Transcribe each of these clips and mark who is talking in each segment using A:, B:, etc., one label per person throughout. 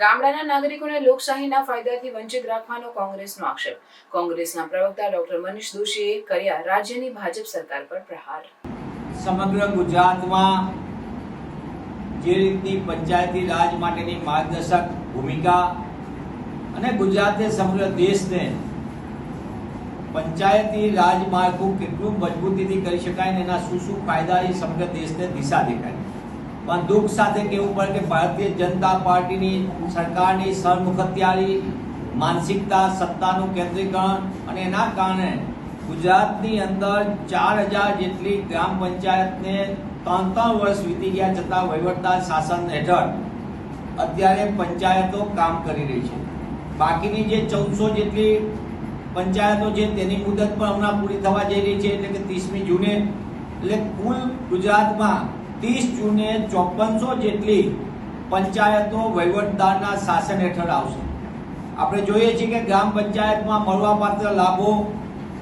A: ગામડાના નાગરિકોને લોકશાહીના ફાયદાથી વંચિત રાખવાનો કોંગ્રેસનો આક્ષેપ. કોંગ્રેસના પ્રવક્તા ડોક્ટર મનીષ દોશીએ કર્યા રાજ્યની ભાજપ સરકાર પર પ્રહાર.
B: સમગ્ર ગુજરાતમાં જે રીતની પંચાયતી રાજ માટેની માર્ગદર્શક ભૂમિકા અને ગુજરાતે સમગ્ર દેશને પંચાયતી રાજ માળખું કેટલું મજબૂતીથી કરી શકાય અને એના શું શું ફાયદા એ સમગ્ર દેશને દિશા દેખાય. પણ દુઃખ સાથે કહેવું પડે કે ભારતીય જનતા પાર્ટીની સરકારની સરમુખત્યારી, માનસિકતા, સત્તાનું કેન્દ્રીકરણ અને એના કારણે ગુજરાતની અંદર ચાર હજાર જેટલી ગ્રામ પંચાયતને ત્રણ ત્રણ વર્ષ વીતી ગયા છતાં વહીવટદાર શાસન હેઠળ અત્યારે પંચાયતો કામ કરી રહી છે. બાકીની જે ચૌદસો જેટલી પંચાયતો છે તેની મુદત પણ હમણાં પૂરી થવા જઈ રહી છે એટલે કે ત્રીસમી જૂને. એટલે કુલ ગુજરાતમાં ત્રીસ જૂને ચોપનસો જેટલી પંચાયતો વહીવટદારના શાસન હેઠળ આવશે. આપણે જોઈએ છીએ કે ગ્રામ પંચાયતમાં મળવાપાત્ર લાભો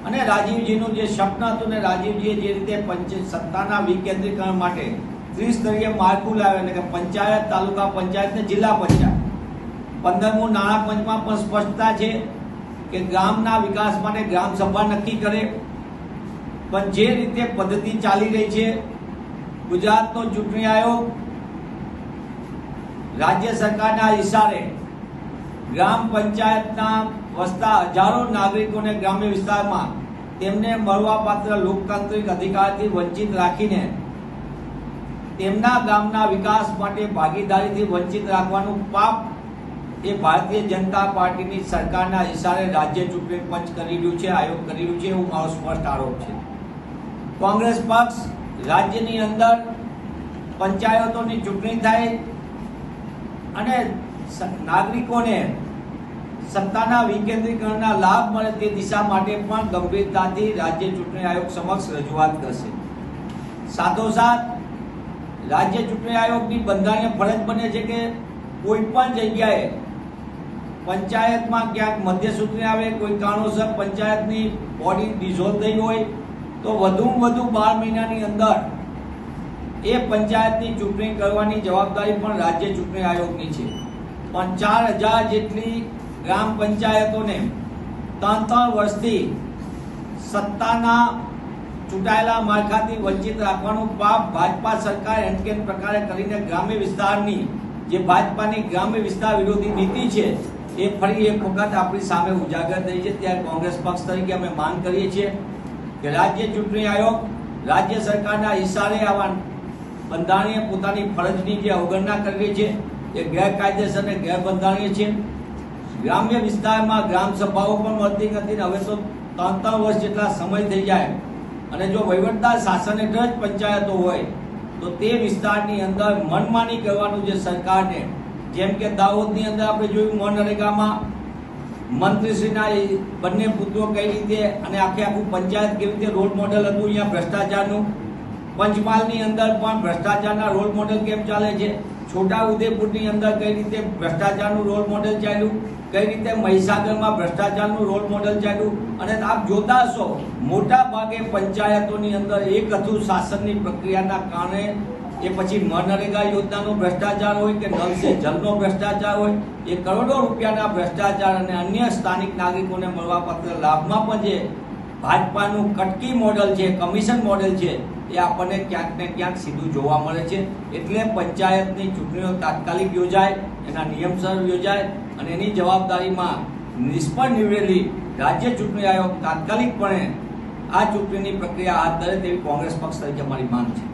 B: અને રાજીવજીનું જે સ્વપ્ન હતું ને રાજીવજીએ જે રીતે પંચ સત્તાના વિકેન્દ્રીકરણ માટે ત્રિસ્તરીય માળખું લાવ્યું એટલે કે પંચાયત, તાલુકા પંચાયત ને જિલ્લા પંચાયત. પંદરમું નાણાં પંચમાં પણ સ્પષ્ટતા છે કે ગામના વિકાસ માટે ગ્રામ સભા નક્કી કરે. પણ જે રીતે પદ્ધતિ ચાલી રહી છે ગુજરાતનો ચૂંટણી આયોગ રાજ્ય સરકારના ઇશારે ગ્રામ પંચાયતના વસતા હજારો નાગરિકોને ગ્રામ્ય વિસ્તારમાં તેમને મળવાપાત્ર લોકતાંત્રિક અધિકારથી વંચિત રાખીને તેમના ગામના વિકાસ માટે ભાગીદારીથી વંચિત રાખવાનું પાપ એ ભારતીય જનતા પાર્ટીની સરકારના ઇશારે રાજ્ય ચૂંટણી પંચ કરી રહ્યું છે, આયોગ કરી રહ્યું છે, એવું મારો સ્પષ્ટ આરોપ છે. કોંગ્રેસ પક્ષ રાજ્યની અંદર પંચાયતોની ચૂંટણી થાય અને નાગરિકોને સત્તાના વિકેન્દ્રીકરણના લાભ મળે તે દિશા માટે પણ ગંભીરતાથી રાજ્ય ચૂંટણી આયોગ સમક્ષ રજૂઆત કરશે. સાથોસાથ, રાજ્ય ચૂંટણી આયોગની બંધારણીય ફરજ બને છે કે કોઈ પણ જગ્યાએ પંચાયતમાં ક્યાંક મધ્ય મધ્યસૂત્રે આવે, કોઈ કારણોસર પંચાયતની બોડી ડિઝોલ્વ થઈ હોય તો વધુમાં વધુ બાર મહિનાની અંદર એ પંચાયતની ચૂંટણી કરવાની જવાબદારી પણ રાજ્ય ચૂંટણી આયોગની છે. પણ ચાર હજાર જેટલી ગ્રામ પંચાયતોને ત્રણ ત્રણ વર્ષથી સત્તાના ચૂંટાયેલા માળખાથી વંચિત રાખવાનું પાપ ભાજપા સરકાર એનકેન પ્રકારે કરીને ગ્રામ્ય વિસ્તારની જે ભાજપાની ગ્રામ્ય વિસ્તાર વિરોધી નીતિ છે, એ ફરી એક વખત આપણી સામે ઉજાગર થઈ છે. ત્યારે કોંગ્રેસ પક્ષ તરીકે અમે માંગ કરીએ છીએ કે રાજ્ય ચૂંટણી આયોગ, રાજ્ય સરકારના ઇશારે આવા બંધારણીય પોતાની ફરજની જે અવગણના કરી છે, એ ગેરકાયદેસર અને ગેરબંધારણીય છે. ગ્રામ્ય વિસ્તારમાં ગ્રામ સભાઓ પણ મળતી નથી હવે તો ત્રણ ત્રણ વર્ષ જેટલા સમય થઈ જાય. અને જો વહીવટદાર શાસન હેઠળ જ પંચાયતો હોય, તો તે વિસ્તારની અંદર મનમાની કરવાનું જે સરકારને, જેમ કે દાહોદની અંદર આપણે જોયું મનરેગામાં મંત્રીશ્રીના બંને પુત્રો કઈ રીતે અને આખે આખું પંચાયત કેવી રીતે રોલ મોડલ હતું અહીંયા ભ્રષ્ટાચારનું? પંચમહાલની અંદર પણ ભ્રષ્ટાચારના રોલ મોડલ કેમ ચાલે છે? છોટા ઉદેપુરની અંદર કઈ રીતે ભ્રષ્ટાચારનું રોલ મોડલ ચાલ્યું? કઈ રીતે મહીસાગરમાં ભ્રષ્ટાચારનું રોલ મોડલ ચાલ્યું? અને આપ જોતા હશો, મોટા ભાગે પંચાયતોની અંદર એક હતું શાસનની પ્રક્રિયાના કારણે એ પછી મનરેગા યોજનાનો ભ્રષ્ટાચાર હોય કે નલ સે જલનો ભ્રષ્ટાચાર હોય, એ કરોડો રૂપિયાના ભ્રષ્ટાચાર અને અન્ય સ્થાનિક નાગરિકોને મળવાપાત્ર લાભમાં પણ જે ભાજપાનું કટકી મોડલ છે, કમિશન મોડેલ છે, એ આપણને ક્યાંક ને ક્યાંક સીધું જોવા મળે છે. એટલે પંચાયતની ચૂંટણીઓ તાત્કાલિક યોજાય, એના નિયમસર યોજાય અને એની જવાબદારીમાં નિષ્ફળ નીવડેલી રાજ્ય ચૂંટણી આયોગ તાત્કાલિકપણે આ ચૂંટણીની પ્રક્રિયા હાથ ધરે તેવી કોંગ્રેસ પક્ષ તરીકે અમારી માંગ છે.